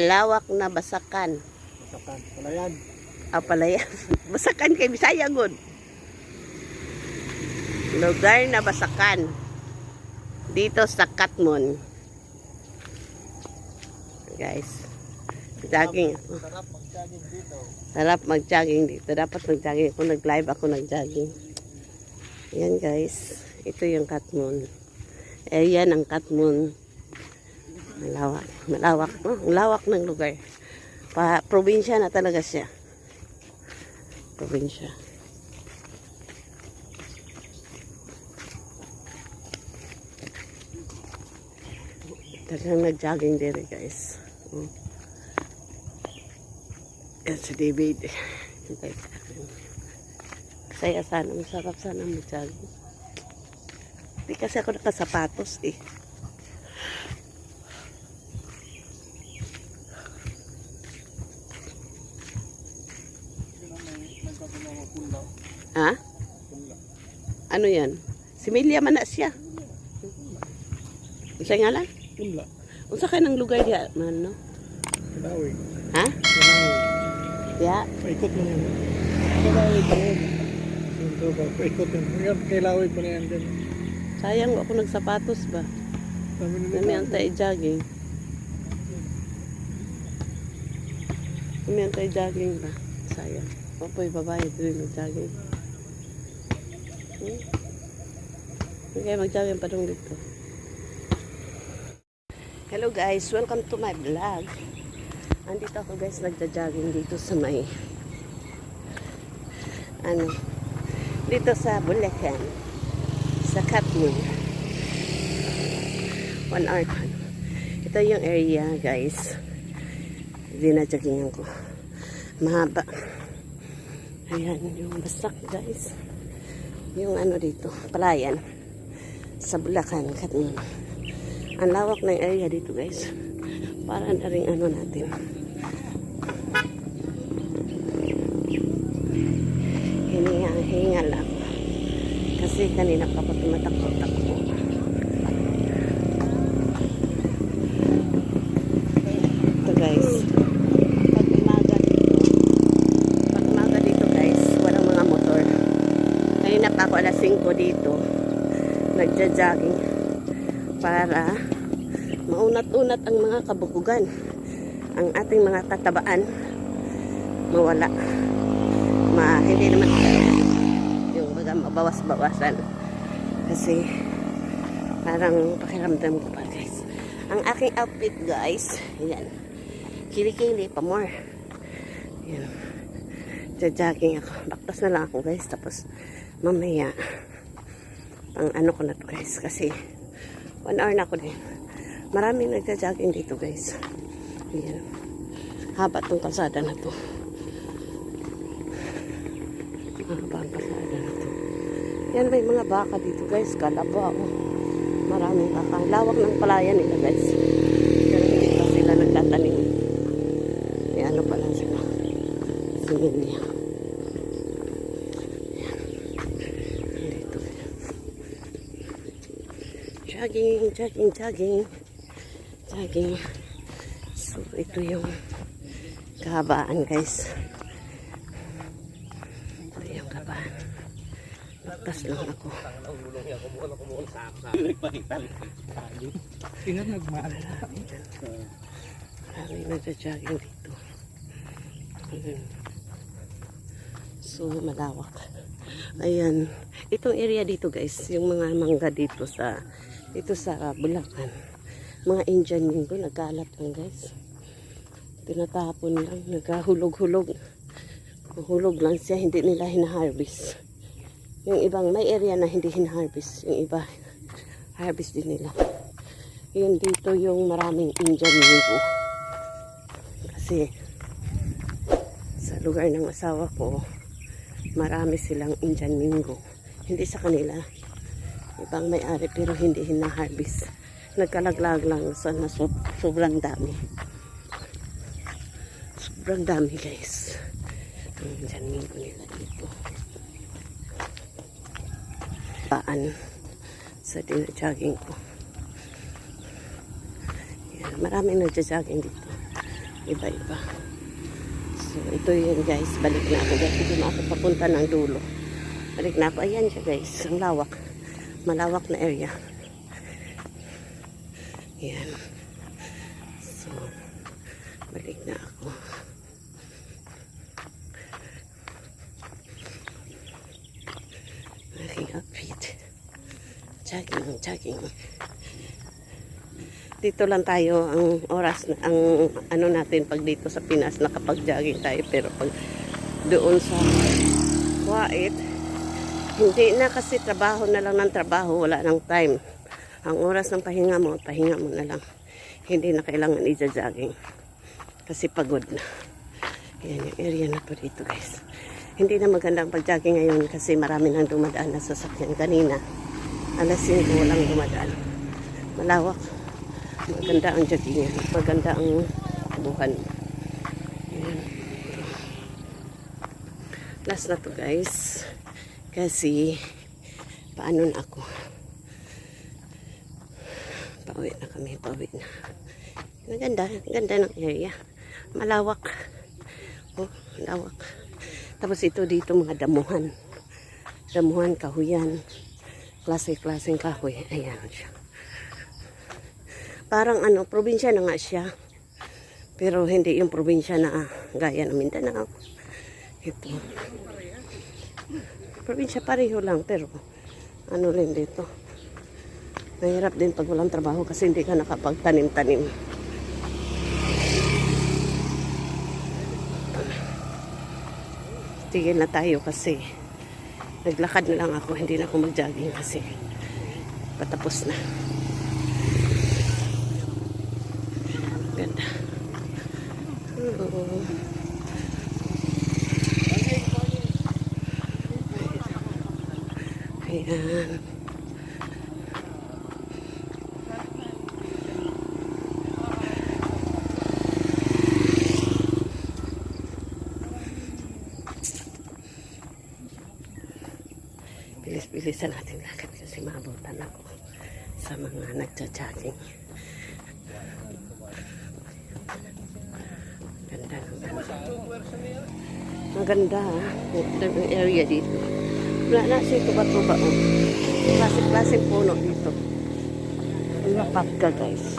Malawak na basakan. Masakan. Palayan. Ah, palaya. basakan kay Bisaya good. Lugar na basakan. Dito sa Katmon. Guys. Jogging. Sarap mag-jogging dito. Sarap mag-jogging dito. Dapat mag-jogging ako. Nag-live ako nag-jogging. Ayan guys. Ito yung Katmon. Ayan ang Katmon. Malawak. Malawak. Oh, lawak ng lugar. Pa, probinsya na talaga siya. Probinsya. Talagang nag-jogging din guys. Oh. Yan si David. Hintay sa akin. Saya sana. Masarap sana mag-jogging. Hindi kasi ako nakasapatos eh. Yun ang may nagkatunawa punla. Ha? Punla. Ano yan? Si Melia man na siya. Unsa nga lang? Punla. Unsa ka ng lugar diya man no? Kalawi. Ha? Kalawi. Diya? Paikot mo yan. Kalawi pa yan. Ito ba? Paikot yan. Ngayon, Kalawi pa na yan din. Sayang ako nagsapatos ba? Kami ang tayo jogging. Kami ang tayo jogging ba? Sayang. Mapoy babae din mag-jogging. Hmm? Okay, mag-jogging pa dong dito. Hello guys, welcome to my vlog. Andito ako guys, nagja-jogging dito sa may ano, dito sa Bulacan, sa Katmon. One hour. Ito yung area, guys. Dinajaggingan ko. Mahaba. Ayan, yung basak, guys. Yung ano dito, palayan. Sa Bulacan, Katmon. Ang lawak ng area dito, guys. Para na rin ano natin. Hininga-hinga lang. Kasi kanina pa ako tumatakbo-takbo. Ito guys. Pag umaga dito, pag umaga dito guys, walang mga motor. Ngayon na pa ako alas 5 dito. Nagja-jogging para maunat-unat ang mga kabukugan. Ang ating mga katabaan mawala. Ma, hindi naman yung baga mabawas-bawasan. Kasi parang pakiramdam ko pa guys. Ang aking outfit guys, ayan. Kilikili pa more. Ayan. Jajogging ako. Baktas na lang ako guys. Tapos mamaya pang ano ko na to guys. Kasi one hour na ako din. Maraming nagja-jogging dito guys. Ayan. Haba tong kalsada na to. Haba ang kalsada na to. Yan may mga baka dito guys. Kalaba oh. Maraming baka. Lawak ng palayan nila guys. Pa sila nagtatanim. May ano pa lang sila. Similya. Yan. Dito. Jogging, jogging, jogging. Jogging. So, ito yung kahabaan guys. Ito yung kahabaan. Baktas lang ako. Ingat nagmaan. Maraming nagja-jogging dito. So, malawak. Ayan. Itong area dito guys, yung mga mangga dito sa dito sa Bulacan. Mga Indian mingo, nagkalat lang guys. Tinatapon lang, nagkahulog-hulog. Hulog lang siya, hindi nila hinaharvest. Yung ibang may area na hindi hinaharvest. Yung iba, harvest din nila. Yun dito yung maraming Indian mingo. Kasi sa lugar ng asawa ko, marami silang Indian mingo. Hindi sa kanila. Ibang may-ari pero hindi hinaharvest. Nagkalaglag lang sa na sob- sobrang dami. Sobrang dami guys. Indian mingo nila dito. Paan sa dinajogging ko. Yan, maraming nagja-jogging dito. Iba-iba. So, ito yun guys. Balik na ako guys. Ito na ako papunta ng dulo. Balik na ako. Ayan siya guys. Ang lawak. Malawak na area. Ayan. So, balik na ako. Aking outfit. Jogging, jogging. Dito lang tayo ang oras ang ano natin pag dito sa Pinas nakapag-jogging tayo pero pag doon sa Kuwait hindi na kasi trabaho na lang ng trabaho wala nang time. Ang oras ng pahinga mo pahinga mo na lang. Hindi na kailangan i-jogging kasi pagod na. Yan yung area na po dito guys. Hindi na maganda ang pag-jogging ngayon kasi marami nang dumadaan na sasakyan. Kanina alas 5 walang dumadaan. Malawak. Maganda ang joggingan maganda ang buhan. Ayan. last na to guys kasi paano na ako? Pauwi na kami pauwi na. Maganda ganda ng area. Malawak. Oh malawak. Tapos ito dito mga damuhan. Damuhan kahuyan. Klase-klaseng kahoy. Ayan siya. Parang ano, probinsya na nga siya. Pero hindi yung probinsya na ah, gaya ng Mindanao. Ito. Probinsya pareho lang, pero ano rin dito. Mahirap din pag walang trabaho kasi hindi ka nakapagtanim-tanim. Tigil na tayo kasi naglakad na lang ako, hindi na ako mag-jogging kasi patapos na. Ganda. Oo. Ayan. Bilis-bilisan natin lakad kasi maabutan ako sa mga nagja-jogging. Ganda ng ganda. Ang ganda ha. Yung area dito. Wala na siya tuba-tuba oh. Klasik-klasik puno dito. Ang napapka guys.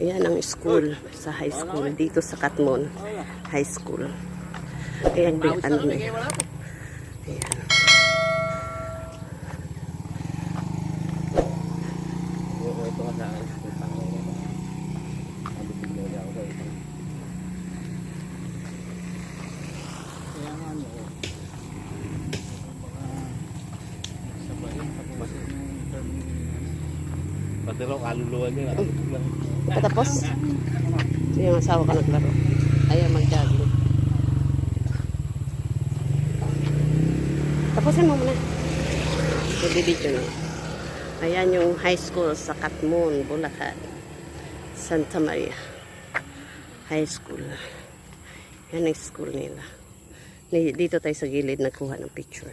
Ayan ang school sa high school. Dito sa Katmon High School. Ayan din ano na. Ayan. Pati raw kaluluwa niya. Patapos? Yung asawa ka naglaro. Tapusin mo muna. Bibidyo na. Ayan yung high school sa Katmon, Bulacan. Santa Maria. High school. Yan ang school nila. Ni- Dito tayo sa gilid nagkuha ng picture.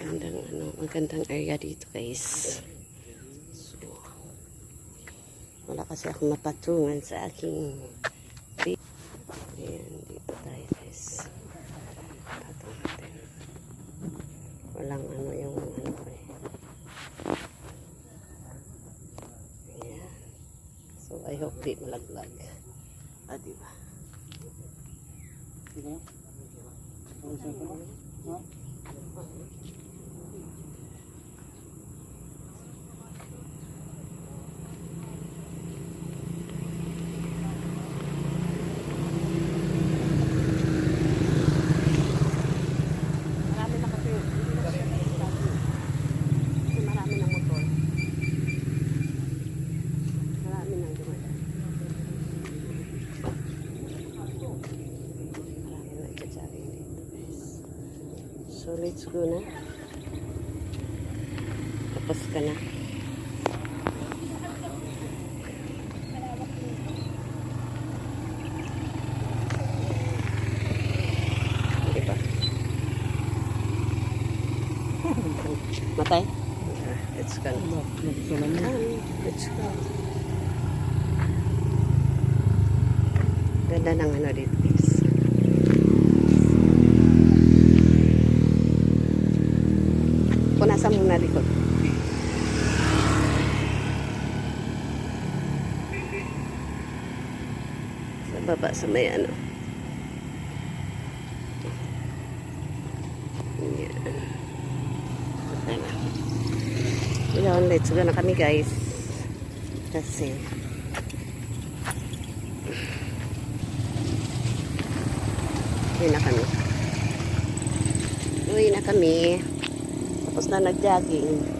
Magandang ano, magandang area dito guys. So, wala kasi ako mapatungan sa aking Ayan, dito tayo guys. Patong natin. Walang ano yung ano ko eh. So, I hope di malaglag. Ah, di ba? Marami So, let's go na. Tapos ka na. Diba? Matay? Let's go na. Let's go. Ganda ng ano dito. Baba sa may ano. Yan. Yan, let's go na kami guys. Kasi Uwi na kami. Uwi na kami. Tapos na nag-jogging.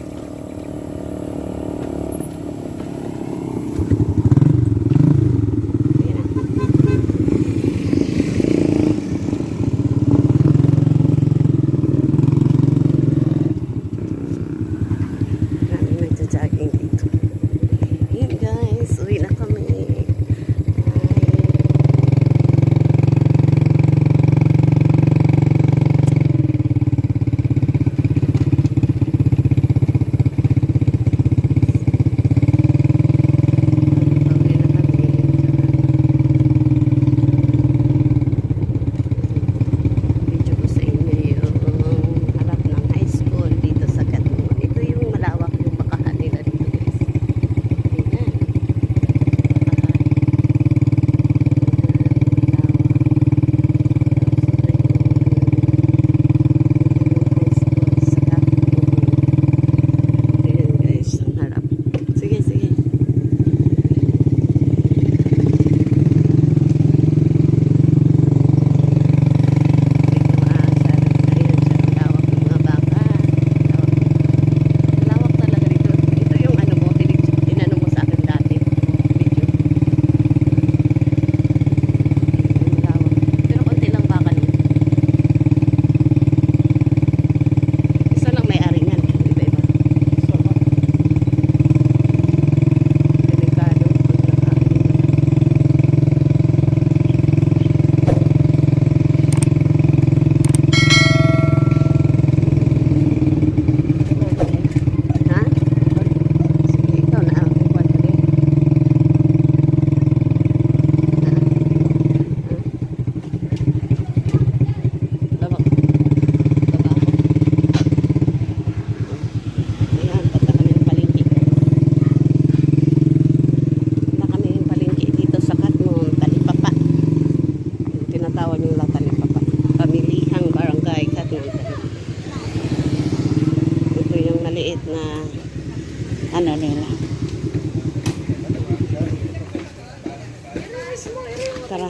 Tara.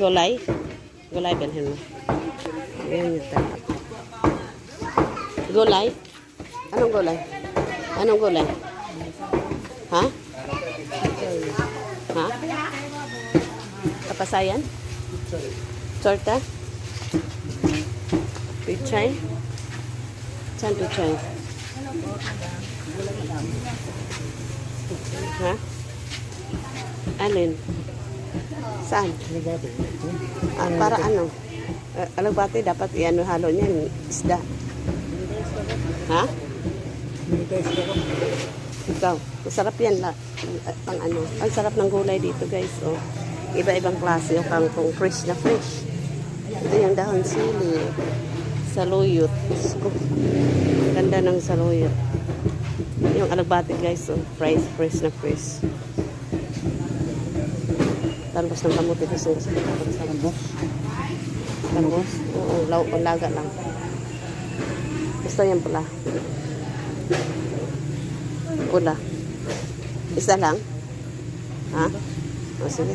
Gulay. Gulay bilhin mo. Ayan yung tara. Gulay? Anong gulay? Anong gulay? Ha? Ha? Kapasayan? Torta? Pichay? Saan pichay? Ha? Alin? Saan? Ah, para ano? Uh, alagbati dapat iano halo niyan isda. Ha? Ikaw, masarap yan la. uh, Pang ano. Ang sarap ng gulay dito guys. Oh. Iba-ibang klase yung kangkong fresh na fresh. Ito yung dahon sili. Saluyot. Ganda ng saluyot. Yung alagbati guys. Oh. Fresh, fresh na fresh. Talbos ng gusto ko sa Talbos? Talbos? Oo, law, laga lang. Gusto yan pula. Pula. Isa lang? Ha? O, sige.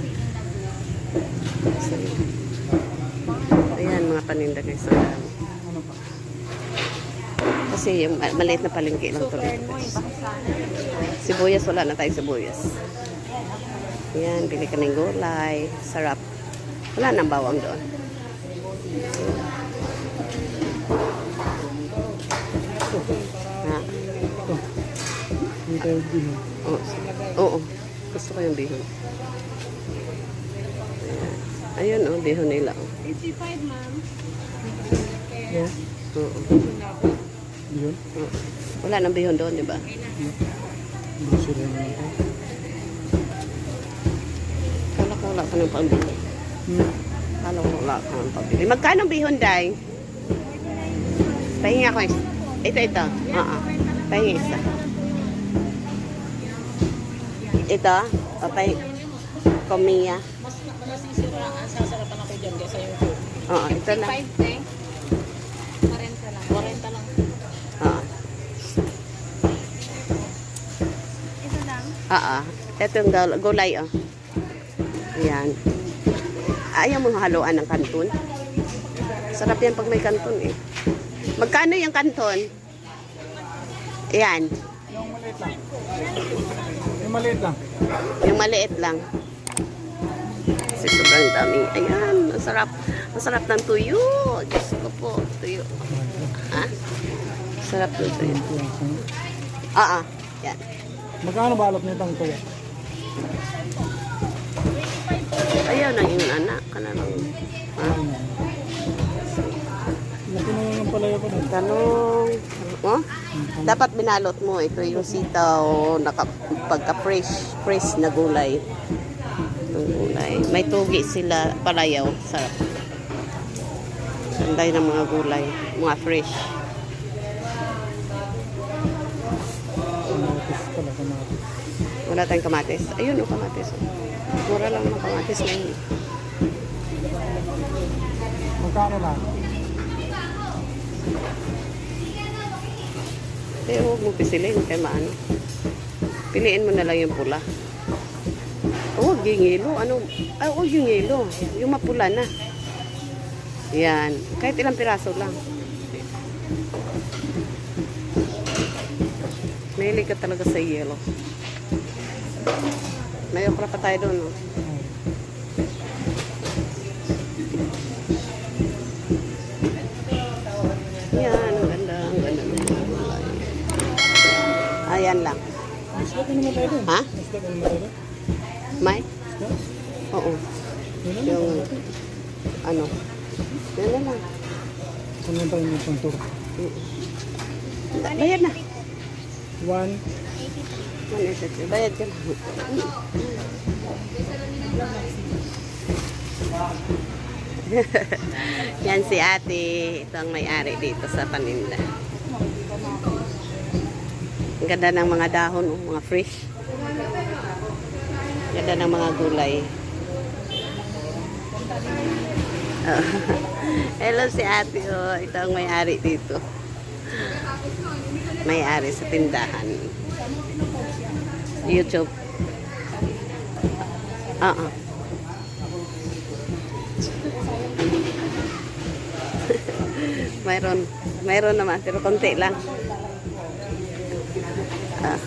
Sige. Ayan, mga paninda guys. Ang dami. Kasi yung ma- maliit na palengke lang guys. Sibuyas, wala na tayong sibuyas. Ayan, bili kaming gulay. Sarap. Wala nang bawang doon. Ha? Oo. Oo. Gusto ko yung bihon. Ayan. Ayun, oh, bihon nila. Oh. 85, ma'am. Yeah. Oo. Yun. Oh. Wala nang bihon doon, di ba? Grocery na ito. Kala ko wala ka ng pambili. Hmm. Ko wala ka ng pambili. Magkano bihon, Day? Pahingi ako isa. Ito, ito. Oo. Pahingi isa. Ito? Pahingi. Komiya. Mas nasisira ang sasarapan ako dyan kaysa yung food. Oo, ito lang. 5 te. 40 lang. 40 lang. Oo. Ito lang. Oo. Ito yung gulay, oh. Ayan. Ayaw mo haluan ng kanton? Sarap yan pag may kanton, eh. Magkano yung kanton? Ayan. Yung maliit lang. Yung maliit lang. Yung maliit lang. Kasi sobrang dami. Ayan, masarap. Masarap ng tuyo. Diyos ko po, tuyo. Ha? Sarap ng tuyo. Oo. Yan. Magkano balot nitong tuwa? Ayaw na yung anak. Kana lang. Ha? Laki na yung palayo ko doon. Tanong. Oh? Dapat binalot mo. Ito yung sitaw. Naka, pagka-fresh. Fresh na gulay. Ng gulay. May tugi sila. Palayaw. Sarap. Sanday ng mga gulay. Mga fresh. Wala tayong kamatis. Ayun o, kamatis. oh. Mura lang ng kamatis ngayon. Magkano lang? Eh, huwag mo pisilin. Kaya maano. Piliin mo na lang yung pula. Oh, yung yelo. Ano? Ay, oh, yung yelo. Yung mapula na. Yan. Kahit ilang piraso lang. Mahilig ka talaga sa yelo. May okra pa tayo doon. Oh. Yan, ang ganda. Ang ganda ng mga gulay. Ayan lang. Ha? May? Oo. Yung, ano? Yan na lang. Kung lang tayo ng tour. Bayad na. One. Bayad ka na. Yan si ate. Ito ang may-ari dito sa paninda. Ang ganda ng mga dahon, oh, mga fresh. Ganda ng mga gulay. Oh. Hello si ate. Oh. Ito ang may-ari dito. May-ari sa tindahan. YouTube. Oo. mayroon. Mayroon naman, pero konti lang. Ah.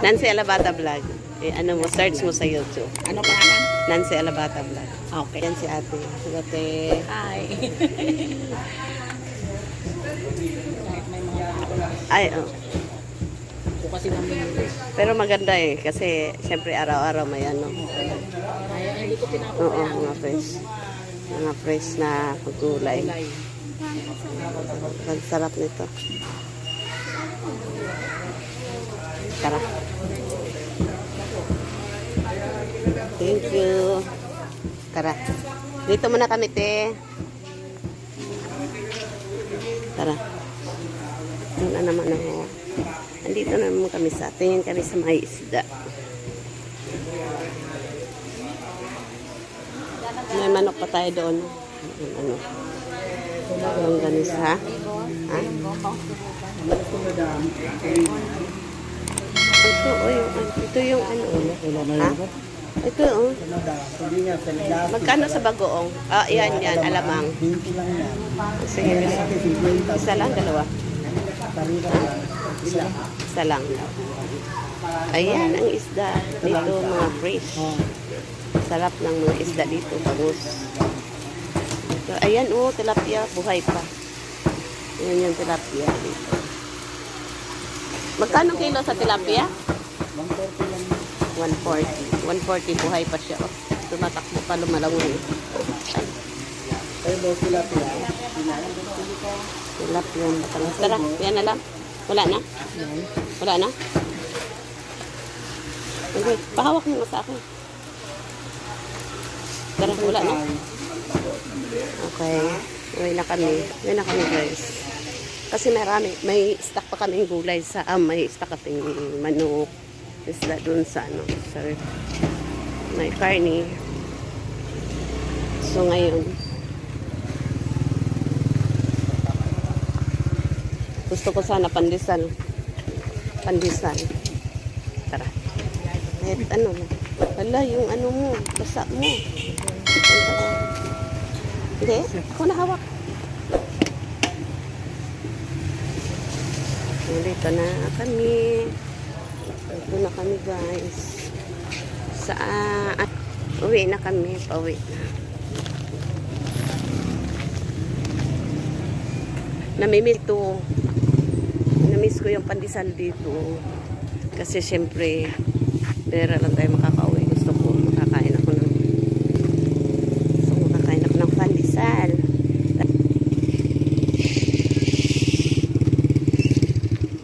Nancy Alabata Vlog. Eh, ano mo, search mo sa YouTube. Ano pangalan? Nancy Alabata Vlog. Okay. Yan si ate. Ate. Hi. Ay, oh. kasi namin. Pero maganda eh. Kasi, syempre, araw-araw may ano. Ay, hindi ko Oo, mga fresh. Mga fresh na gulay. Ang sarap nito. Tara. Thank you. Tara. Dito muna kami, te. Tara. Na naman ako. Andito na naman kami sa tingin kami sa may isda. May manok pa tayo doon. Ano? Yung ganis, ha? Ha? Ito, oh, yung, ito yung ano. Wala Ha? Ito, oh. Magkano sa bagoong? Ah, yan, yan, alamang. Sige. Isa lang, dalawa. Isa lang. Ayan, ang isda. Dito, mga fresh. Sarap ng mga isda dito, bangus. Ito, ayan, oh, tilapia, buhay pa. Ayan yung tilapia dito. Magkano kilo sa tilapia? 140. 140 buhay pa siya. Oh. Tumatakbo pa lumalangoy. Kayo daw sila pila. Tilapia ang batalas. Tara, yan na lang. Wala na? Wala na? Okay, pahawak mo sa akin. Tara, wala na? Okay. Uwi na kami. Uwi na kami guys. Kasi marami, may stock pa kaming gulay sa, ah, may stock kaming manok. Isla dun sa ano, sa may karne. So ngayon, gusto ko sana pandesal. Pandesal. Tara. Kahit ano. Wala, yung ano mo, basa mo. Hindi, ako na hawak. Na kami. Dito na kami guys. Sa, ah, uwi na kami, pauwi na. Namimil to. Namiss ko yung pandesal dito. Kasi syempre, pera lang tayo makakauwi. Gusto ko makakain ako ng gusto ko makakain ako ng pandesal.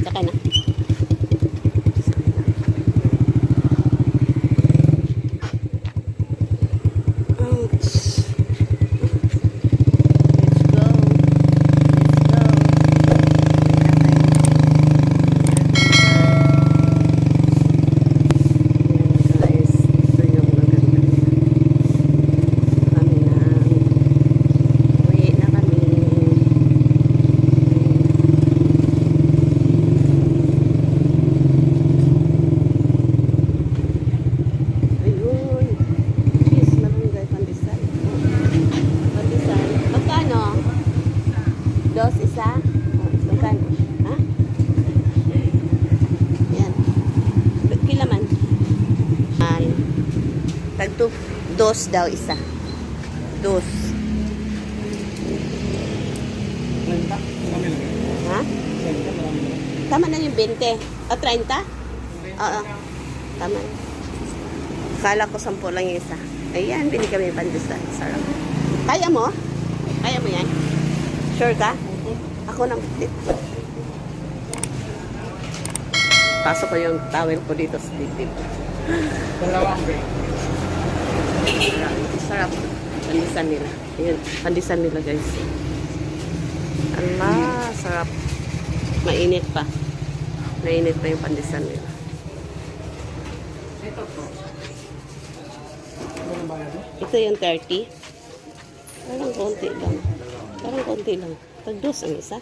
Saka na. Ouch. Let's go. Let's go. Ayan, guys. Ito yung maganda. Kami na. Uwi na kami. Ayun. Cheese na lang guys. Pandesal. Pandesal. Magkano? Dos isa? Oh, Magkano? Ha? Yan. Kilaman. Al. Tagto. Dos daw isa. Dos. Ha? Tama na yung 20. O, 30? Oo. Tama. Kala ko 10 lang yung isa. Ayan, bili kami yung pandesal. Sarap. Kaya mo? Kaya mo yan? Sure ka? Ako nang Pasok ko yung towel ko dito sa dibdib. Dalawang. Sarap. Pandisan nila. Ayan, pandisan nila guys. Allah, sarap. Mainit pa. Mainit pa yung pandisan nila. Ito po. Ano? Ito yung 30. Parang konti lang. Parang konti lang. Tagdos ang isa.